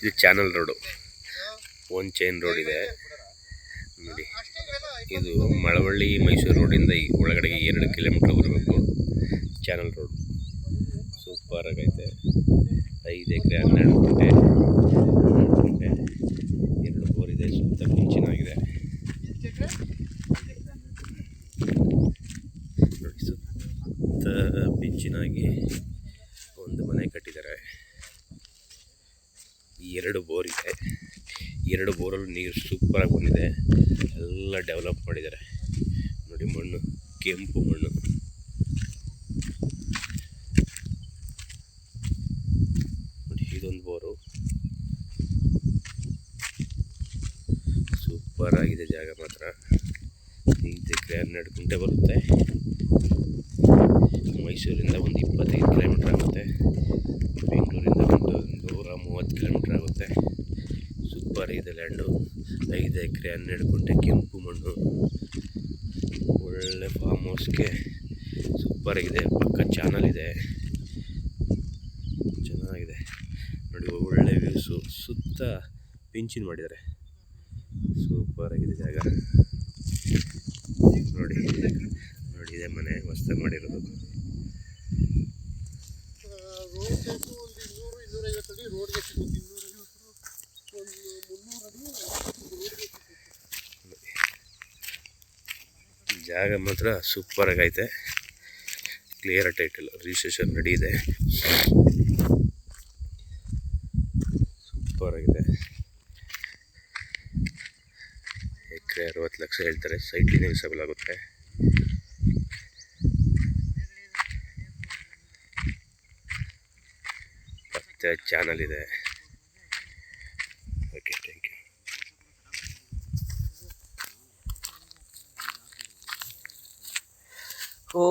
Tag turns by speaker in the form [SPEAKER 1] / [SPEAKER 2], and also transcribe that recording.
[SPEAKER 1] ಇದು channel road. ಒಂದು chain road ಇದೆ. ನೋಡಿ. ಇದು ಮಳವಳ್ಳಿ ಮೈಸೂರು ರೋಡಿಂದ ಈ ಒಳಗಡೆಗೆ ಎರಡು ಕಿಲೋಮೀಟ್ರ್ ಬರಬೇಕು. ಚಾನಲ್ ರೋಡ್ ಸೂಪರ್ ಆಗೈತೆ. ಐದು ಎಕರೆ ಹನ್ನೆರಡು ಗಂಟೆ ಗಂಟೆ ಎರಡು ಬೋರ್ ಇದೆ. ಸುತ್ತ ಮುಂಚಿನಾಗಿದೆ ನೋಡಿ, ಸುತ್ತ ಒಂದು ಮನೆ ಕಟ್ಟಿದ್ದಾರೆ. ಎರಡು ಬೋರ್ ಇದೆ. ಎರಡು ಬೋರಲ್ಲೂ ನೀರು ಸೂಪರಾಗಿ ಬಂದಿದೆ. ಎಲ್ಲ ಡೆವಲಪ್ ಮಾಡಿದ್ದಾರೆ. ನೋಡಿ ಮಣ್ಣು, ಕೆಂಪು ಮಣ್ಣು. ನೋಡಿ ಇದೊಂದು ಬೋರು. ಸೂಪರ್ ಆಗಿದೆ ಜಾಗ ಮಾತ್ರ. ಇದಕ್ಕೆ ಹನ್ನೆರಡು ಗುಂಟೆ ಬರುತ್ತೆ. ಮೈಸೂರಿಂದ ಒಂದು ಇಪ್ಪತ್ತೈದು ಕಿಲೋಮೀಟ್ರ್ ಆಗುತ್ತೆ. ಬೆಂಗಳೂರಿಂದ ಒಂದು ನೂರ ಮೂವತ್ತು ಕಿಲೋಮೀಟ್ರ್ ಆಗುತ್ತೆ ಸೂಪರ್ ಇದೆ ಲ್ಯಾಂಡು ಐದು ಎಕರೆ, ಹನ್ನೆರಡು ಗುಂಟೆ ಕೆಂಪು ಮಣ್ಣು. ಒಳ್ಳೆ ಫಾರ್ಮ್ ಹೌಸ್ಗೆ ಆಗಿದೆ ಪಕ್ಕ ಚಾನಲ್ ಇದೆ. ಚೆನ್ನಾಗಿದೆ. ನೋಡಿ, ಒಳ್ಳೆ ವ್ಯೂಸು ಸುತ್ತ ಪಿಂಚಿನ್ ಮಾಡಿದ್ದಾರೆ. ಸೂಪರ್ ಆಗಿದೆ ಜಾಗ. ನೋಡಿ ನೋಡಿ, ಇದೆ ಮನೆ ಹೊಸ್ದಾಗಿ ಮಾಡಿರೋದು. ಜಾಗ ಮಾತ್ರ ಸೂಪರ್ ಆಗೈತೆ. ಕ್ಲಿಯರ್ ಟೈಟಲ್ ರಿಜಿಸ್ಟ್ರೇಷನ್ ರೆಡಿ ಇದೆ. ಸೂಪರ್ ಆಗಿದೆ. ಎಕರೆ ಅರವತ್ತು ಲಕ್ಷ ಹೇಳ್ತಾರೆ. ಸೈಟ್ಲಿ ಸಬಲ್ ಆಗುತ್ತೆ. ಮತ್ತೆ ಚಾನಲ್ ಇದೆ. Okay thank you O